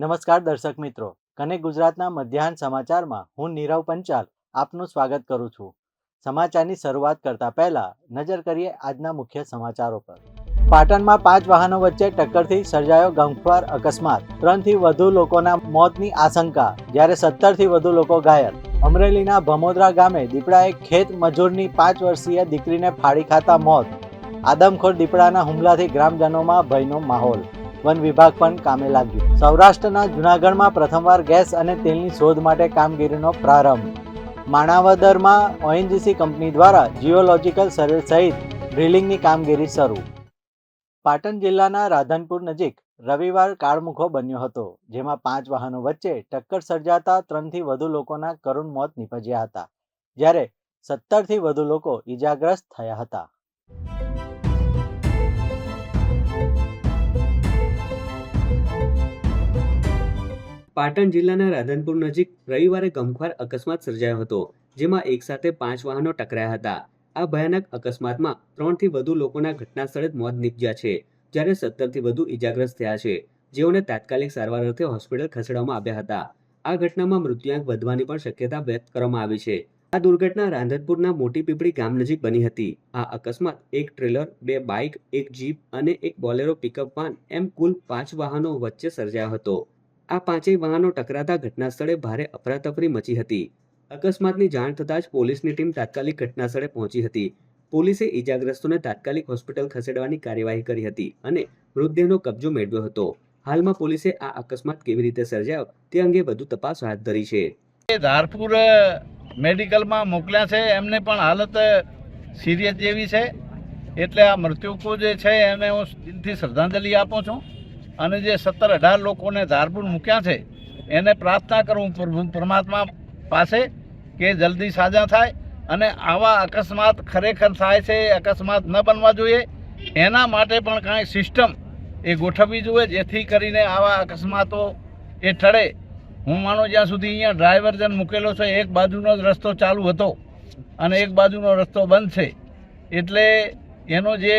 નમસ્કાર દર્શક મિત્રો. કનેક્ટ ગુજરાતના મધ્યાહન સમાચારમાં હું નીરવ પંચાલ આપનું સ્વાગત કરું છું. સમાચારની શરૂઆત કરતા પહેલા નજર કરીએ આજના મુખ્ય સમાચારો પર. પાટણમાં પાંચ વાહનો વચ્ચે ટક્કરથી સર્જાયો ગમખ્વાર અકસ્માત. ત્રણથી વધુ લોકોના મોતની આશંકા. જ્યારે સત્તરથી વધુ લોકો ઘાયલ. અમરેલીના ભમોદરા ગામે દીપડાએ ખેત મજૂરની પાંચ વર્ષીય દીકરીને ફાડી ખાતા મોત. આદમખોર દીપડાના હુમલાથી ગ્રામજનોમાં ભયનો માહોલ. વન વિભાગ પણ કામે લાગ્યું. સૌરાષ્ટ્રના જૂનાગઢમાં પ્રથમવાર ગેસ અને તેલની શોધ માટે કામગીરીનો પ્રારંભ. માણાવદરમાં ઓએનજીસી કંપની દ્વારા જીઓલોજીકલ સર્વે સહિત ડ્રિલિંગની કામગીરી શરૂ. પાટણ જિલ્લાના રાધનપુર નજીક રવિવાર કાળમુખો બન્યો હતો, જેમાં પાંચ વાહનો વચ્ચે ટક્કર સર્જાતા ત્રણથી વધુ લોકોના કરુણ મોત નીપજ્યા હતા, જ્યારે સત્તરથી વધુ લોકો ઈજાગ્રસ્ત થયા હતા. પાટણ જિલ્લાના રાધનપુર નજીક રવિવારે ગમખ્વાર અકસ્માત સર્જાયો હતો, જેમાં એક સાથે પાંચ વાહનો ટકરાયા હતા. આ ભયાનક અકસ્માતમાં ત્રણથી વધુ લોકોના ઘટના સ્થળે મોત નીપજ્યા છે, જ્યારે સત્તરથી વધુ ઇજાગ્રસ્ત થયા છે, જેઓને તાત્કાલિક સારવાર અર્થે હોસ્પિટલ ખસેડવામાં આવ્યા હતા. આ ઘટનામાં મૃત્યુઆંક વધવાની પણ શક્યતા વ્યક્ત કરવામાં આવી છે. આ દુર્ઘટના રાંધનપુરના મોટી પીપળી ગામ નજીક બની હતી. આ અકસ્માત એક ટ્રેલર, બે બાઇક, એક જીપ અને એક બોલેરો પિકઅપ વાન એમ કુલ પાંચ વાહનો વચ્ચે સર્જાયો હતો. આ પાંચેય વાહનો ટકરાતા ઘટના સ્થળે ભારે અફરાતફરી મચી હતી. અકસ્માતની જાણ થતાં જ પોલીસની ટીમ તાત્કાલિક ઘટના સ્થળે પહોંચી હતી. પોલીસે ઈજાગ્રસ્તોને તાત્કાલિક હોસ્પિટલ ખસેડવાની કાર્યવાહી કરી હતી અને મૃતદેહનો કબજો મેળવ્યો હતો. હાલમાં પોલીસે આ અકસ્માત કેવી રીતે સર્જાયો તે અંગે વધુ તપાસ હાથ ધરી છે. ધારપુર મેડિકલમાં મોકલ્યા છે. એમને પણ હાલત સિરિયસ જેવી છે. એટલે આ મૃત્યુકો જે છે એને હું દિલથી શ્રદ્ધાંજલિ આપું છું. અને જે સત્તર અઢાર લોકોને ધારપુર મૂક્યા છે, એને પ્રાર્થના કરું પરમાત્મા પાસે કે જલ્દી સાજા થાય અને આવા અકસ્માત ખરેખર થાય છે અકસ્માત ન બનવા જોઈએ. એના માટે પણ કાંઈ સિસ્ટમ એ ગોઠવવી જોઈએ, જેથી કરીને આવા અકસ્માતો એ ટળે. હું માનું જ્યાં સુધી અહીંયા ડ્રાઈવર જન મૂકેલો છે, એક બાજુનો જ રસ્તો ચાલુ હતો અને એક બાજુનો રસ્તો બંધ છે. એટલે એનો જે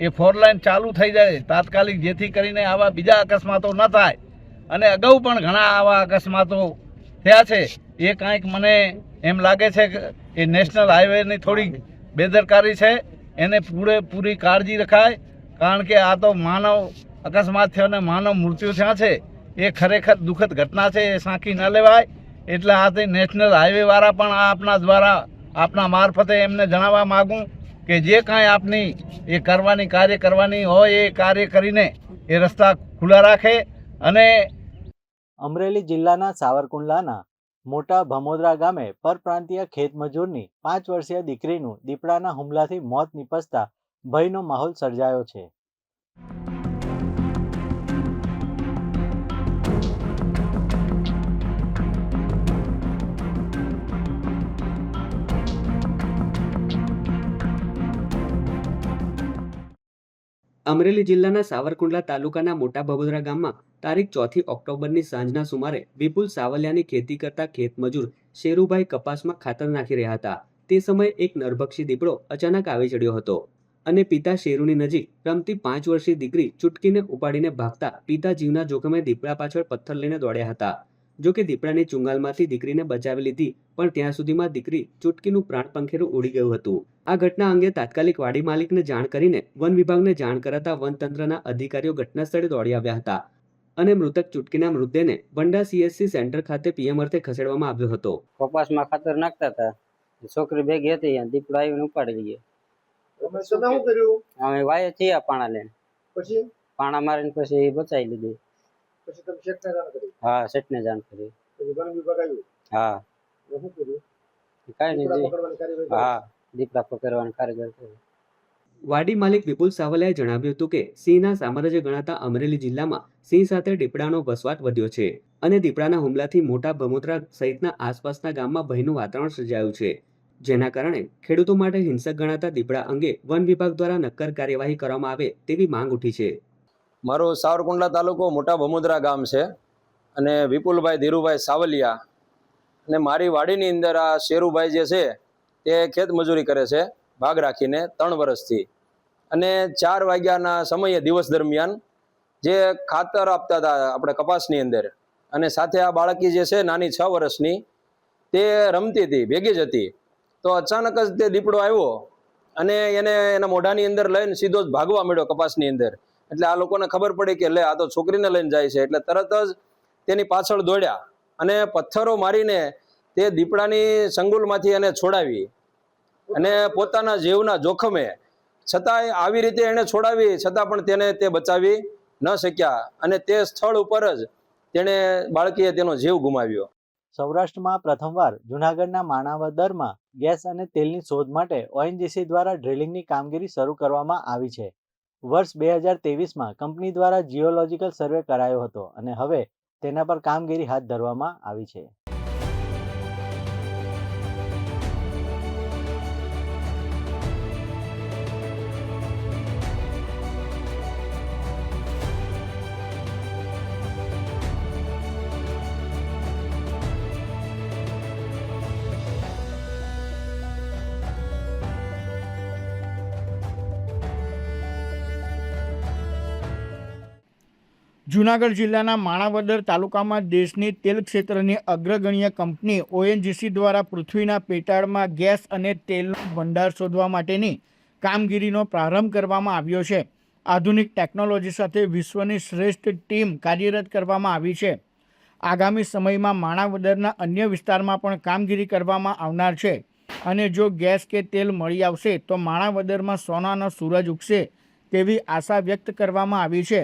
એ ફોર લાઈન ચાલુ થઈ જાય તાત્કાલિક, જેથી કરીને આવા બીજા અકસ્માતો ન થાય. અને અગાઉ પણ ઘણા આવા અકસ્માતો થયા છે. એ કાંઈક મને એમ લાગે છે કે એ નેશનલ હાઈવેની થોડી બેદરકારી છે. એને પૂરેપૂરી કાળજી રખાય, કારણ કે આ તો માનવ અકસ્માત થયો અને માનવ મૃત્યુ થયા છે. એ ખરેખર દુઃખદ ઘટના છે, એ સાંકી ન લેવાય. એટલે આથી નેશનલ હાઈવેવાળા પણ આપના દ્વારા, આપના મારફતે એમને જણાવવા માગું કે જે કાંઈ આપની એ કરવાની, કાર્ય કરવાની હોય એ કાર્ય કરીને એ રસ્તા ખુલ્લા રાખે અને અમરેલી જિલ્લાના સાવરકુંડલાના મોટા ભમોદરા ગામે પરપ્રાંતીય ખેતમજૂરની પાંચ વર્ષીય દીકરીનું દીપડાના હુમલાથી મોત નીપજતા ભયનો માહોલ સર્જાયો છે. અમરેલી જિલ્લાના સાવરકુંડલા તાલુકાના મોટા બબોદરા ગામમાં તારીખ ચોથી ઓક્ટોબરની સાંજના સુમારે વિપુલ સાવલિયાની ખેતી કરતા ખેતમજૂર શેરુભાઈ કપાસમાં ખાતર નાખી રહ્યા હતા. તે સમયે એક નરભક્ષી દીપડો અચાનક આવી ચડ્યો હતો અને પિતા શેરુની નજીક રમતી પાંચ વર્ષીય દીકરી ચૂટકીને ઉપાડીને ભાગતા પિતા જીવના જોખમે દીપડા પાછળ પથ્થર લઈને દોડ્યા હતા. જો કે દીપડાની ચુંગાલમાંથી દીકરીને બચાવી લીધી પણ ત્યાં સુધીમાં દીકરી ચૂટકીનું પ્રાણ પંખેરું ઉડી ગયું હતું. આ ઘટના અંગે તાત્કાલિક વાડી માલિકને જાણ કરીને વન વિભાગને જાણ કરાતા વનતંત્રના અધિકારીઓ ઘટનાસ્થળે દોડી આવ્યા હતા અને મૃતક ચૂટકીના મૃતદેહને બંડા સીએસસી સેન્ટર ખાતે પીએમ અર્થે ખસેડવામાં આવ્યો હતો. કપાસમાં ખાતર નાખતા હતા. છોકરી ભેગી હતી દીપડો આવીને ઉપાડી લઈએ અમે વાયે થયા પાણા લઈને પછી? પાણા મારીને પછી બચાવી લીધી. પછી તમે શેઠને જાણ કરી? હા સેટને જાણ કરી. પછી વન વિભાગ આવ્યું? હા. શું કર્યું? કાંઈ નહીં પકડવાની કાર્યવાહી કરી. હા દીપડા પકડવાનું કારીગર કર્યું વાડી માલિક વિપુલ સાવલિયાએ જણાવ્યું હતું કે સિંહના સામ્રાજ્ય ગણાતા અમરેલી જિલ્લામાં સિંહ સાથે દીપડાનો વસવાટ વધ્યો છે અને દીપડાના હુમલાથી મોટા ભમોદરા સહિતના આસપાસના ગામમાં ભયનું વાતાવરણ સર્જાયું છે. જેના કારણે ખેડૂતો માટે હિંસક ગણાતા દીપડા અંગે વન વિભાગ દ્વારા નક્કર કાર્યવાહી કરવામાં આવે તેવી માંગ ઉઠી છે. મારું સાવરકુંડલા તાલુકો મોટા ભમુદ્રા ગામ છે અને વિપુલભાઈ ધીરુભાઈ સાવલિયા અને મારી વાડીની અંદર આ શેરુભાઈ જે છે તે ખેત મજૂરી કરે છે, ભાગ રાખીને ત્રણ વર્ષથી. અને ચાર વાગ્યાના સમયે દિવસ દરમિયાન જે ખાતર આપતા હતા આપણે કપાસની અંદર અને સાથે આ બાળકી જે છે નાની છ વર્ષની તે રમતી હતી, ભેગી જ હતી. તો અચાનક જ તે દીપડો આવ્યો અને એને એના મોઢાની અંદર લઈને સીધો જ ભાગવા મળ્યો કપાસની અંદર. એટલે આ લોકોને ખબર પડી કે લે, આ તો છોકરીને લઈને જાય છે. એટલે તરત જ તેની પાછળ દોડ્યા અને પથ્થરો મારીને તે દીપડાની સંગુલમાંથી એને છોડાવી અને પોતાના જીવના જોખમે છતાંય આવી રીતે એને છોડાવી, છતાં પણ તેને તે બચાવી ન શક્યા. અને તે સ્થળ ઉપર જ તેણે બાળકીએ તેનો જીવ ગુમાવ્યો. સૌરાષ્ટ્રમાં પ્રથમવાર જૂનાગઢના માણાવદરમાં ગેસ અને તેલની શોધ માટે ઓએનજીસી દ્વારા ડ્રિલિંગની કામગીરી શરૂ કરવામાં આવી છે. વર્ષ બે હજાર તેવીસમાં કંપની દ્વારા જીઓલોજીકલ સર્વે કરાયો હતો અને હવે તેના પર કામગીરી હાથ ધરવામાં આવી છે. જૂનાગઢ જિલ્લાના માણાવદર તાલુકામાં દેશની તેલ ક્ષેત્રની અગ્રગણ્ય કંપની ઓએનજીસી દ્વારા પૃથ્વીના પેટાળમાં ગેસ અને તેલનો ભંડાર શોધવા માટેની કામગીરીનો પ્રારંભ કરવામાં આવ્યો છે. આધુનિક ટેકનોલોજી સાથે વિશ્વની શ્રેષ્ઠ ટીમ કાર્યરત કરવામાં આવી છે. આગામી સમયમાં માણાવદરના અન્ય વિસ્તારમાં પણ કામગીરી કરવામાં આવનાર છે. અને જો ગેસ કે તેલ મળી આવશે તો માણાવદરમાં સોનાનો સૂરજ ઉગશે તેવી આશા વ્યક્ત કરવામાં આવી છે.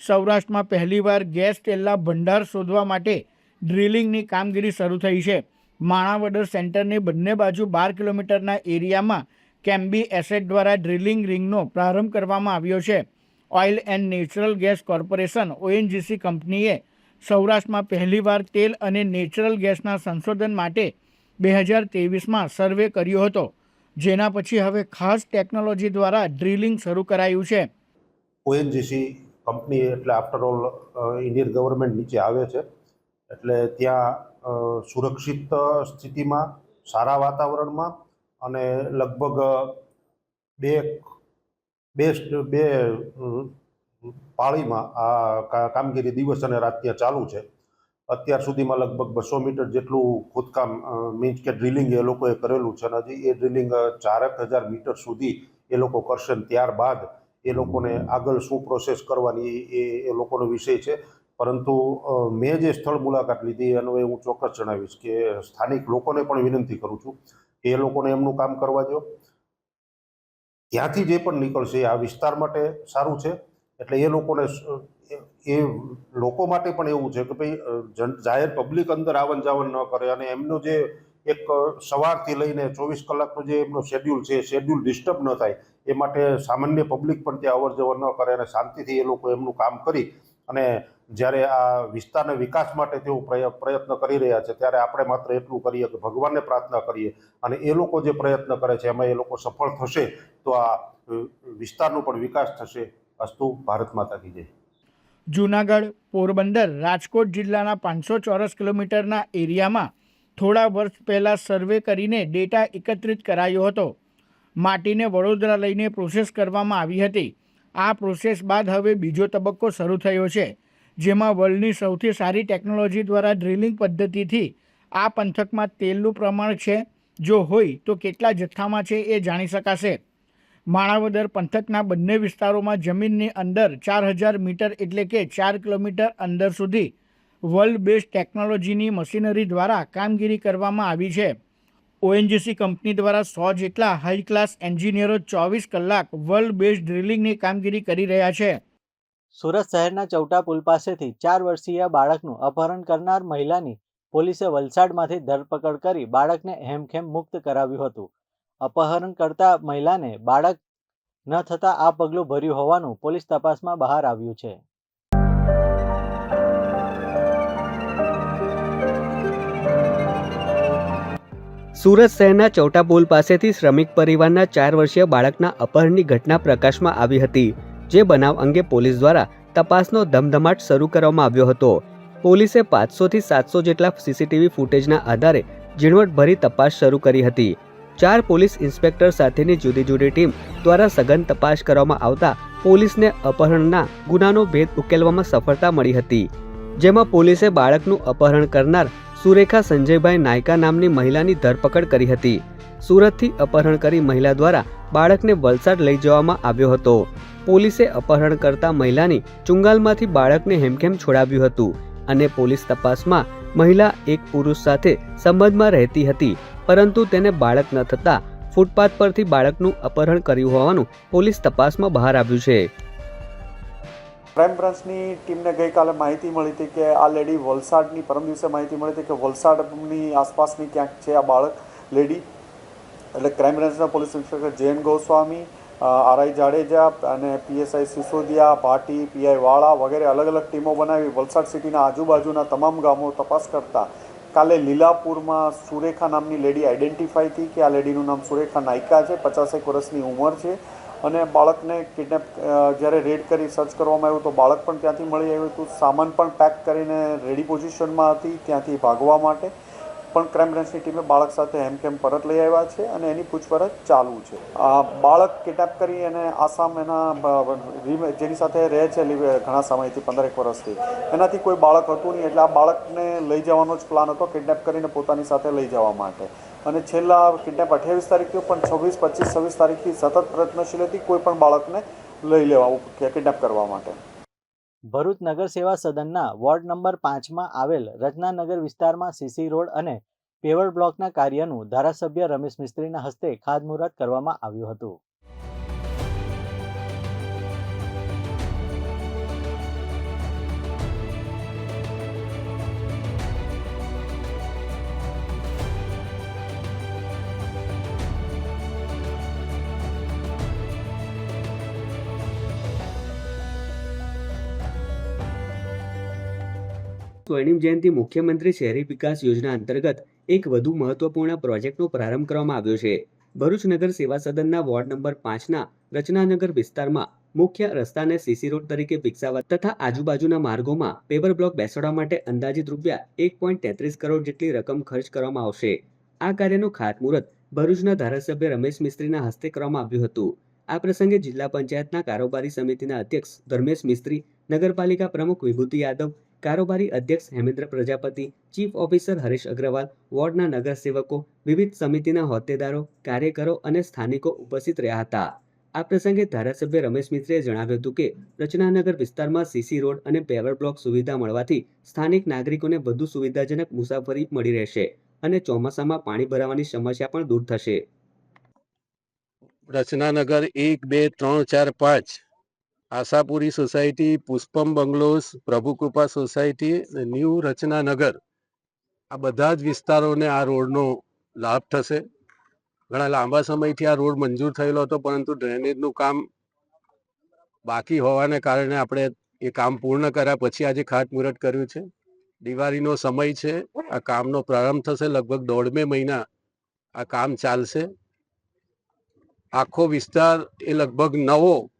સૌરાષ્ટ્રમાં પહેલીવાર ગેસ તેલના ભંડાર શોધવા માટે ડ્રિલિંગની કામગીરી શરૂ થઈ છે. માણાવદર સેન્ટરની બંને બાજુ બાર કિલોમીટરના એરિયામાં કેમ્બી એસેટ દ્વારા ડ્રિલિંગ રિંગનો પ્રારંભ કરવામાં આવ્યો છે. Oil and Natural Gas Corporation ONGC કંપનીએ સૌરાષ્ટ્રમાં પહેલીવાર તેલ અને નેચરલ ગેસના સંશોધન માટે બે હજાર તેવીસમાં સર્વે કર્યો હતો. જેના પછી હવે ખાસ ટેકનોલોજી દ્વારા ડ્રિલિંગ શરૂ કરાયું છે. ઓએનજીસી કંપની એટલે આફ્ટર ઓલ ઇન્ડિયન ગવર્મેન્ટ નીચે આવે છે. એટલે ત્યાં સુરક્ષિત સ્થિતિમાં, સારા વાતાવરણમાં અને લગભગ બે બેસ્ટ બે પાળીમાં આ કામગીરી દિવસ અને રાત ત્યાં ચાલુ છે. અત્યાર સુધીમાં લગભગ બસો મીટર જેટલું ખોદકામ મીન્સ કે ડ્રિલિંગ એ લોકોએ કરેલું છે અને હજી એ ડ્રિલિંગ ચારક હજાર મીટર સુધી એ લોકો કરશે ત્યારબાદ એ લોકોને આગળ શું પ્રોસેસ કરવાની એ એ લોકોનો વિષય છે. પરંતુ મેં જે સ્થળ મુલાકાત લીધી એનો એ હું ચોક્કસ જણાવીશ કે સ્થાનિક લોકોને પણ વિનંતી કરું છું કે એ લોકોને એમનું કામ કરવા દો. ત્યાંથી જે પણ નીકળશે આ વિસ્તાર માટે સારું છે. એટલે એ લોકોને એ- લોકો માટે પણ એવું છે કે ભાઈ જાહેર પબ્લિક અંદર આવન જાવન ન કરે અને એમનો જે એક સવારથી લઈને ચોવીસ કલાકનો જે એમનો શેડ્યુલ છે શેડ્યુલ ડિસ્ટર્બ ન થાય, એ માટે સામાન્ય પબ્લિક પણ ત્યાં અવર જવર ન કરે અને શાંતિથી એ લોકો એમનું કામ કરી અને જ્યારે આ વિસ્તારના વિકાસ માટે તેઓ પ્રય- પ્રયત્ન કરી રહ્યા છે, ત્યારે આપણે માત્ર એટલું કરીએ કે ભગવાનને પ્રાર્થના કરીએ અને એ લોકો જે પ્રયત્ન કરે છે, એમાં એ લોકો સફળ થશે, તો આ વિસ્તારનો પણ વિકાસ થશે. અસ્તુ, ભારત માતા કી જય. જૂનાગઢ પોરબંદર રાજકોટ જિલ્લાના પાંચસો ચોરસ કિલોમીટરના એરિયામાં થોડા વર્ષ પહેલાં સર્વે કરીને ડેટા એકત્રિત કરાયો હતો. માટીને વડોદરા લઈને પ્રોસેસ કરવામાં આવી હતી. આ પ્રોસેસ બાદ હવે બીજો તબક્કો શરૂ થયો છે, જેમાં વર્લ્ડની સૌથી સારી ટેકનોલોજી દ્વારા ડ્રિલિંગ પદ્ધતિથી આ પંથકમાં તેલનું પ્રમાણ છે, જો હોય તો કેટલા જથ્થામાં છે એ જાણી શકાશે. માણાવદર પંથકના બંને વિસ્તારોમાં જમીનની અંદર ચાર હજાર મીટર એટલે કે ચાર કિલોમીટર અંદર સુધી વર્લ્ડ બેસ્ટ ટેકનોલોજીની મશીનરી દ્વારા કામગીરી કરવામાં આવી છે. ઓએનજીસી કંપની દ્વારા સો જેટલા હાઈ ક્લાસ એન્જિનિયરો ચોવીસ કલાક વર્લ્ડ બેસ્ટ ડ્રિલિંગની કામગીરી કરી રહ્યા છે. સુરત શહેરના ચૌટા પુલ પાસેથી ચાર વર્ષીય બાળકનું અપહરણ કરનાર મહિલાની પોલીસે વલસાડમાંથી ધરપકડ કરી બાળકને હેમખેમ મુક્ત કરાવ્યું હતું. અપહરણ કરતા મહિલાને બાળક ન થતાં આ પગલું ભર્યું હોવાનું પોલીસ તપાસમાં બહાર આવ્યું છે. સુરત શહેરના ચૌટા પુલ પાસેથી શ્રમિક પરિવારના ચાર વર્ષીય બાળકના અપહરણની ઘટના પ્રકાશમાં આવી હતી, જે બનાવ અંગે પોલીસ દ્વારા તપાસનો ધમધમાટ શરૂ કરવામાં આવ્યો હતો. પોલીસે પાંચસોથી સાતસો જેટલા સીસીટીવી ફૂટેજના આધારે ઝીણવટભરી તપાસ શરૂ કરી હતી. ચાર પોલીસ ઇન્સ્પેક્ટર સાથેની જુદી જુદી ટીમ દ્વારા સઘન તપાસ કરવામાં આવતા પોલીસને અપહરણના ગુનાનો ભેદ ઉકેલવામાં સફળતા મળી હતી, જેમાં પોલીસે બાળકનું અપહરણ કરનાર સુરેખા સંજયભાઈ નાયકા નામની મહિલાની ધરપકડ કરી હતી. સુરતથી અપહરણ કરી મહિલા દ્વારા બાળકને વલસાડ લઈ જવામાં આવ્યો હતો. પોલીસે અપહરણ કરતા મહિલાની ચુંગાલમાંથી બાળકને હેમખેમ છોડાવ્યું હતું અને પોલીસ તપાસમાં મહિલા એક પુરુષ સાથે સંબંધમાં રહેતી હતી, પરંતુ તેને બાળક ન થતા ફૂટપાથ પરથી બાળકનું અપહરણ કર્યું હોવાનું પોલીસ તપાસમાં બહાર આવ્યું છે. ક્રાઇમ બ્રાન્ચની ટીમને ગઈકાલે માહિતી મળી હતી કે આ લેડી વલસાડની, પરમ દિવસે માહિતી મળી હતી કે વલસાડની આસપાસની ક્યાંક છે આ બાળક લેડી. એટલે ક્રાઇમ બ્રાન્ચના police inspector Jayan Goswami RI Jadeja અને પીએસઆઈ સિસોદિયા, ભાટી, પીઆઈ વાળા વગેરે અલગ અલગ ટીમો બનાવી વલસાડ સિટીના આજુબાજુના તમામ ગામો તપાસ કરતા કાલે લીલાપુરમાં સુરેખા નામની લેડી આઈડેન્ટિફાઈ થઈ કે આ લેડીનું નામ સુરેખા નાયકા છે, પચાસેક વર્ષની ઉંમર છે. અને બાળકને કિડનેપ જ્યારે રેડ કરી સર્ચ કરવામાં આવ્યું તો બાળક પણ ત્યાંથી મળી આવ્યું હતું. સામાન પણ પેક કરીને રેડી પોઝિશનમાં હતી, ત્યાંથી ભાગવા માટે. પણ ક્રાઇમ બ્રાન્ચની ટીમે બાળક સાથે હેમખેમ પરત લઈ આવ્યા છે અને એની પૂછપરછ ચાલુ છે. આ બાળક કિડનેપ કરી અને આસામ એના જેની સાથે રહે છે ઘણા સમયથી, પંદરેક વર્ષથી. એનાથી કોઈ બાળક હતું નહીં, એટલે આ બાળકને લઈ જવાનો જ પ્લાન હતો કિડનેપ કરીને પોતાની સાથે લઈ જવા માટે. અને છેલ્લા કિડનેપ અઠ્યાવીસ તારીખથી પણ છવ્વીસ, પચીસ, છવ્વીસ તારીખથી સતત પ્રયત્નશીલ હતી, કોઈ પણ બાળકને લઈ લેવા કિડનેપ કરવા માટે. ભરૂચ નગર સેવા સદનના વોર્ડ નંબર પાંચમાં આવેલ રચનાનગર વિસ્તારમાં સીસી રોડ અને પેવર બ્લોકના કાર્યનું ધારાસભ્ય રમેશ મિસ્ત્રીના હસ્તે ખાતમુહૂર્ત કરવામાં આવ્યું હતું. સ્વર્ણિમ જયંતિ મુખ્યમંત્રી શહેરી વિકાસ યોજના અંતર્ગત એક વધુ મહત્વપૂર્ણ પ્રોજેક્ટનો પ્રારંભ કરવામાં આવ્યો છે. ભરૂચ નગર સેવા સદનના વોર્ડ નંબર પાંચના રચનાનગર વિસ્તારમાં મુખ્ય રસ્તાને સીસી રોડ તરીકે વિકસાવવા તથા આજુબાજુના માર્ગોમાં પેપર બ્લોક બેસાડવા માટે અંદાજિત રૂપિયા એક પોઈન્ટ તેત્રીસ કરોડ જેટલી રકમ ખર્ચ કરવામાં આવશે. આ કાર્યનું ખાતમુહૂર્ત ભરૂચના ધારાસભ્ય રમેશ મિસ્ત્રીના હસ્તે કરવામાં આવ્યું હતું. આ પ્રસંગે જિલ્લા પંચાયતના કારોબારી સમિતિના અધ્યક્ષ ધર્મેશ મિસ્ત્રી, નગરપાલિકા પ્રમુખ વિભૂતિ યાદવ કારોબારી અધ્યક્ષ હેમેન્દ્ર પ્રજાપતિ, ચીફ ઓફિસર હરીશ અગ્રવાલ, વોર્ડના નગરસેવકો, વિવિધ સમિતિના હોદ્દેદારો, કાર્યકરો અને સ્થાનિકો ઉપસ્થિત રહ્યા હતા. આ પ્રસંગે ધારાસભ્ય રમેશ મિત્રે જણાવ્યું હતું કે, રચનાનગર વિસ્તારમાં સીસી રોડ અને પેવર બ્લોક સુવિધા મળવાથી સ્થાનિક નાગરિકોને વધુ સુવિધાજનક મુસાફરી મળી રહેશે અને ચોમાસામાં પાણી ભરાવાની સમસ્યા પણ દૂર થશે. રચનાનગર એક બે ત્રણ ચાર પાંચ Ashapuri society, Pushpam bungalows, Prabhukrupa society અને ન્યૂ રચનાનગર. આ બધા જ વિસ્તારોને આ રોડનો લાભ થશે. ઘણા લાંબા સમયથી આ રોડ મંજૂર થયેલો હતો, પરંતુ ડ્રેનેજનું કામ બાકી હોવાને કારણે આપણે એ કામ પૂર્ણ કર્યા પછી આજે ખાતમુહૂર્ત કર્યું છે. દિવાળીનો સમય છે, આ કામનો પ્રારંભ થશે, લગભગ દોઢ બે મહિના આ કામ ચાલશે. આખો વિસ્તાર એ લગભગ નવો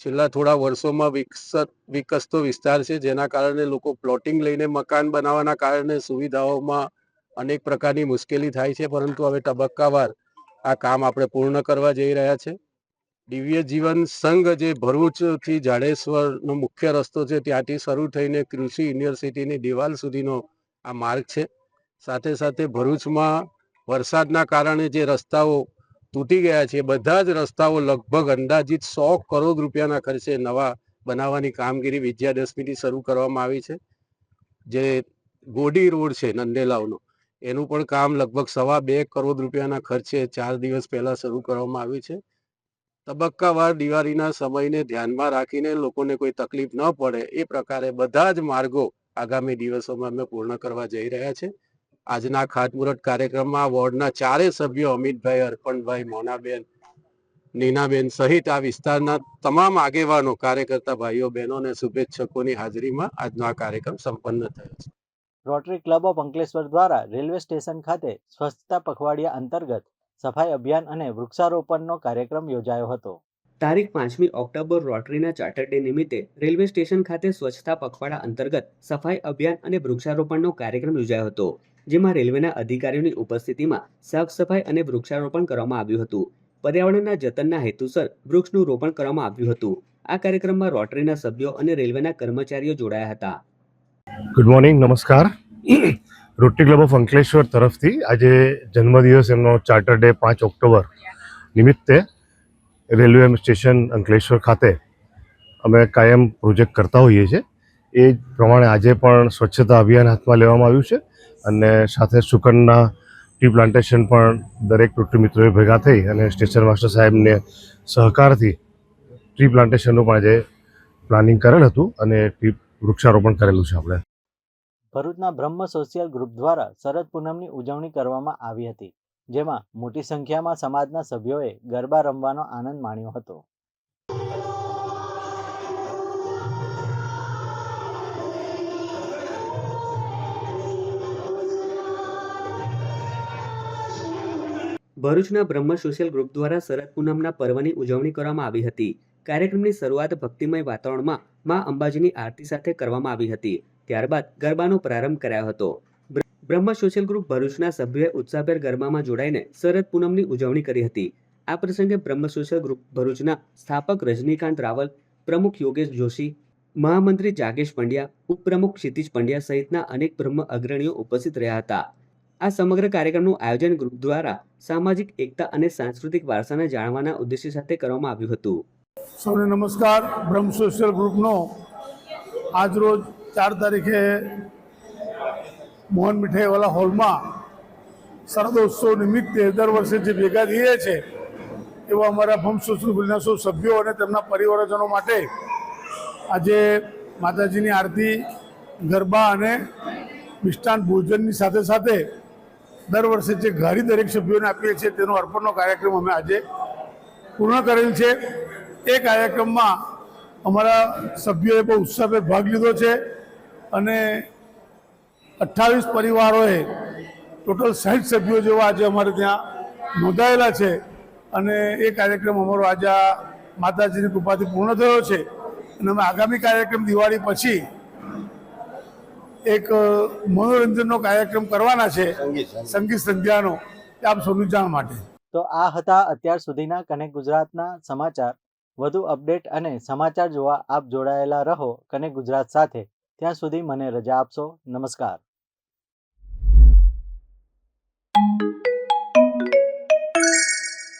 છેલ્લા થોડા વર્ષોમાં વિકસત, વિકસતો વિસ્તાર છે, જેના કારણે લોકો પ્લોટિંગ લઈને મકાન બનાવવાના કારણે સુવિધાઓમાં અનેક પ્રકારની મુશ્કેલી થાય છે, પરંતુ હવે તબક્કાવાર આ કામ આપણે પૂર્ણ કરવા જઈ રહ્યા છે. દિવ્ય જીવન સંઘ જે ભરૂચથી જાડેશ્વરનો મુખ્ય રસ્તો છે, ત્યાંથી શરૂ થઈને કૃષિ યુનિવર્સિટીની દિવાલ સુધીનો આ માર્ગ છે. સાથે સાથે ભરૂચમાં વરસાદના કારણે જે રસ્તાઓ તૂટી ગયા છે. બધા જ રસ્તાઓ લગભગ અંદાજિત સો કરોડ રૂપિયાના ખર્ચે નવા બનાવવાની કામગીરી વિજયાદશમીથી શરૂ કરવામાં આવી છે. જે ગોડી રોડ છે, નંદેલાવનો, એનું પણ કામ લગભગ સવા બે કરોડ રૂપિયાના ખર્ચે ચાર દિવસ પહેલા શરૂ કરવામાં આવ્યું છે. તબક્કાવાર દિવાળીના સમયને ધ્યાનમાં રાખીને લોકોને કોઈ તકલીફ ન પડે એ પ્રકારે બધા જ માર્ગો આગામી દિવસોમાં અમે પૂર્ણ કરવા જઈ રહ્યા છે. આજના ખાતમુહૂર્ત કાર્યક્રમમાં વોર્ડના ચારે સભ્યો અમિતભાઈ અર્પણભાઈ મોનાબેન નીનાબેન સહિત આ વિસ્તારના તમામ આગેવાનો કાર્યકર્તા ભાઈઓ બહેનો અને શુભેચ્છકોની હાજરીમાં આજનો આ કાર્યક્રમ સંપન્ન થયો છે. રોટરી ક્લબ ઓફ અંકલેશ્વર દ્વારા રેલવે સ્ટેશન ખાતે સ્વચ્છતા પખવાડિયા અંતર્ગત સફાઈ અભિયાન અને વૃક્ષારોપણનો કાર્યક્રમ યોજાયો હતો. તારીખ પાંચમી ઓક્ટોબર રોટરીના ચાર્ટર ડે નિમિત્તે રેલવે સ્ટેશન ખાતે સ્વચ્છતા પખવાડા અંતર્ગત સફાઈ અભિયાન અને વૃક્ષારોપણનો કાર્યક્રમ યોજાયો હતો. જેમાં રેલવેના અધિકારીઓની ઉપસ્થિતિમાં સાફ સફાઈ અને વૃક્ષારોપણ કરવામાં આવ્યું હતું. પર્યાવરણના જતનના હેતુસર વૃક્ષનું રોપણ કરવામાં આવ્યું હતું. આ કાર્યક્રમમાં રોટરીના સભ્યો અને રેલવેના કર્મચારીઓ જોડાયા હતા. ગુડ મોર્નિંગ નમસ્કાર. રોટરી ક્લબ ઓફ અંકલેશ્વર તરફથી આજે જન્મદિવસ એમનો ચાર્ટર ડે પાંચ ઓક્ટોબર નિમિત્તે રેલવે સ્ટેશન અંકલેશ્વર ખાતે અમે કાયમ પ્રોજેક્ટ કરતા હોઈએ છીએ. એ પ્રમાણે આજે પણ સ્વચ્છતા અભિયાન હાથમાં લેવામાં આવ્યું છે. અને સાથે સુકનના ટી પ્લાન્ટેશન પણ દરેક રોટરી મિત્રોએ ભેગા થઈ અને સ્ટેશન માસ્ટર સાહેબને સહકારથી ટ્રી પ્લાન્ટેશનનું પણ આજે પ્લાનિંગ કરેલ હતું અને ટ્રી વૃક્ષારોપણ કરેલું છે આપણે. ભરૂચના બ્રહ્મ સોશિયલ ગ્રુપ દ્વારા શરદ પૂનમની ઉજવણી કરવામાં આવી હતી, જેમાં મોટી સંખ્યામાં સમાજના સભ્યોએ ગરબા રમવાનો આનંદ માણ્યો હતો. ભરૂચના બ્રહ્મ સોશિયલ ગ્રુપ દ્વારા શરદ પૂનમના પર્વની ઉજવણી કરવામાં આવી હતી. કાર્યક્રમની શરૂઆત ભક્તિમય વાતાવરણમાં મા અંબાજીની આરતી સાથે કરવામાં આવી હતી. ત્યારબાદ ગરબાનો પ્રારંભ કરાયો હતો. બ્રહ્મ સોશિયલ ગ્રુપ ભરૂચના સભ્યોએ ઉત્સાહભેર ગરબામાં જોડાઈને શરદ પૂનમની ઉજવણી કરી હતી. આ પ્રસંગે બ્રહ્મ સોશિયલ ગ્રુપ ભરૂચના સ્થાપક રજનીકાંત રાવલ, પ્રમુખ યોગેશ જોશી, મહામંત્રી જાગેશ પંડ્યા, ઉપપ્રમુખ ક્ષિતિજ પંડ્યા સહિતના અનેક બ્રહ્મ અગ્રણીઓ ઉપસ્થિત રહ્યા હતા. આ સમગ્ર કાર્યક્રમનું આયોજન ગ્રુપ દ્વારા સામાજિક એકતા અને સાંસ્કૃતિક વારસાને જાણવાના ઉદ્દેશ્ય સાથે કરવામાં આવ્યું હતું. સૌને નમસ્કાર. બ્રહ્મ સોશિયલ ગ્રુપનો આજરોજ ચાર તારીખે મોહન મીઠાઈવાલા હોલમાં શરદોત્સવ નિમિત્તે દર વર્ષે જે ભેગા થઈએ છે એવા અમારા બ્રહ્મ સોશિયલ ગ્રુપના સૌ સભ્યો અને તેમના પરિવારજનો માટે આજે માતાજીની આરતી, ગરબા અને મિષ્ટાન ભોજનની સાથે સાથે દર વર્ષે જે ઘારી દરેક સભ્યોને આપીએ છીએ, તેનો અર્પણનો કાર્યક્રમ અમે આજે પૂર્ણ કરેલ છે. એ કાર્યક્રમમાં અમારા સભ્યોએ બહુ ઉત્સાહભેર ભાગ લીધો છે અને અઠ્ઠાવીસ પરિવારોએ ટોટલ સાઠ સભ્યો જેવા આજે અમારે ત્યાં નોંધાયેલા છે અને એ કાર્યક્રમ અમારો આજે માતાજીની કૃપાથી પૂર્ણ થયો છે. અને અમે આગામી કાર્યક્રમ દિવાળી પછી એક મનોરંજનનો કાર્યક્રમ કરવાના છે સંગીત સંધ્યાનો. આપ સૌનું જાણ માટે. તો આ હતા અત્યાર સુધીના કનેક્ટ ગુજરાતના સમાચાર. વધુ અપડેટ અને સમાચાર જોવા આપ જોડાયેલા રહો કનેક્ટ ગુજરાત સાથે. ત્યાં સુધી મને રજા આપશો. નમસ્કાર.